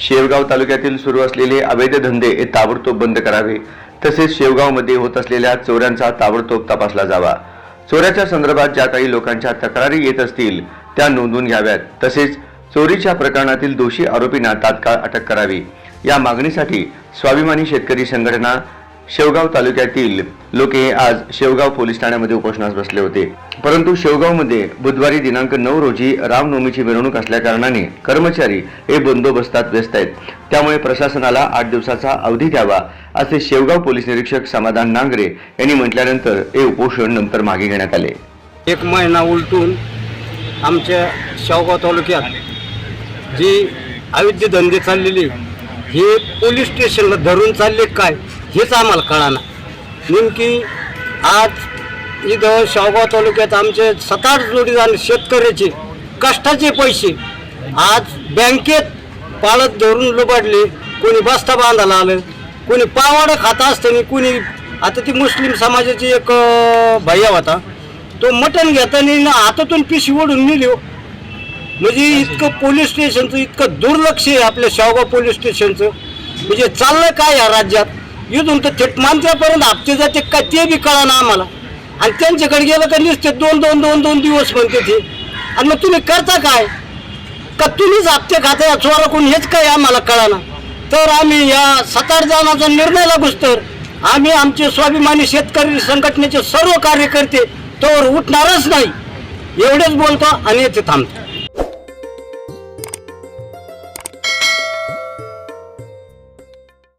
शेवगाव तालुक्यातील सुरू असलेले अवैध धंदे हे ताबडतोब बंद करावे. तसेच शेवगावमध्ये होत असलेल्या चोऱ्यांचा ताबडतोब तपासला जावा. चोऱ्याच्या संदर्भात ज्या काही लोकांच्या तक्रारी येत असतील त्या नोंदवून घ्याव्यात. तसेच चोरीच्या प्रकरणातील दोषी आरोपींना तात्काळ अटक करावी. या मागणीसाठी स्वाभिमानी शेतकरी संघटना शेवगाव तालुक्यातील लोक हे आज शेवगाव पोलीस ठाण्यामध्ये उपोषणास बसले होते. परंतु शेवगावमध्ये बुधवारी दिनांक नऊ रोजी रामनवमीची मिरवणूक असल्याकारणाने कर्मचारी हे बंदोबस्तात व्यस्त आहेत. त्यामुळे प्रशासनाला आठ दिवसाचा अवधी द्यावा असे शेवगाव पोलीस निरीक्षक समाधान नांगरे यांनी म्हटल्यानंतर हे उपोषण नंतर मागे घेण्यात आले. एक महिना उलटून आमच्या शेवगाव तालुक्यात जी अवैध धंदे चाललेले हे पोलीस स्टेशनला धरून चालले काय? हेच आम्हाला कळाना नेमकी आज इथं शावगाव तालुक्यात आमचे सात आठ झाले शेतकऱ्याचे कष्टाचे पैसे आज बँकेत पाळत धरून लुबाडले. कोणी बस्ता बांधायला आलं कोणी पावाडं खात असताना कोणी आता ती मुस्लिम समाजाची एक भैया होता. तो मटण घेताना हातातून पिशी ओढून नेली. म्हणजे इतकं पोलीस स्टेशनचं इतकं दुर्लक्ष आहे आपल्या शावगाव पोलीस स्टेशनचं. म्हणजे चाललं काय या राज्यात? इथून तर थेट माणसापर्यंत हप्ते जाते काय ते बी कळाना आम्हाला. आणि त्यांच्याकडे गेलं तर नुसते दोन दोन दोन दोन दिवस म्हणते ते. आणि मग तुम्ही करता काय? का तुम्हीच हप्ते खाता या चोरा कोण हेच काय आम्हाला कळाना तर आम्ही या सतार जणांचा निर्णय लागूच तर आम्ही आमचे स्वाभिमानी शेतकरी संघटनेचे सर्व कार्यकर्ते तोवर उठणारच नाही. एवढेच बोलतो आणि येथे थांबतो.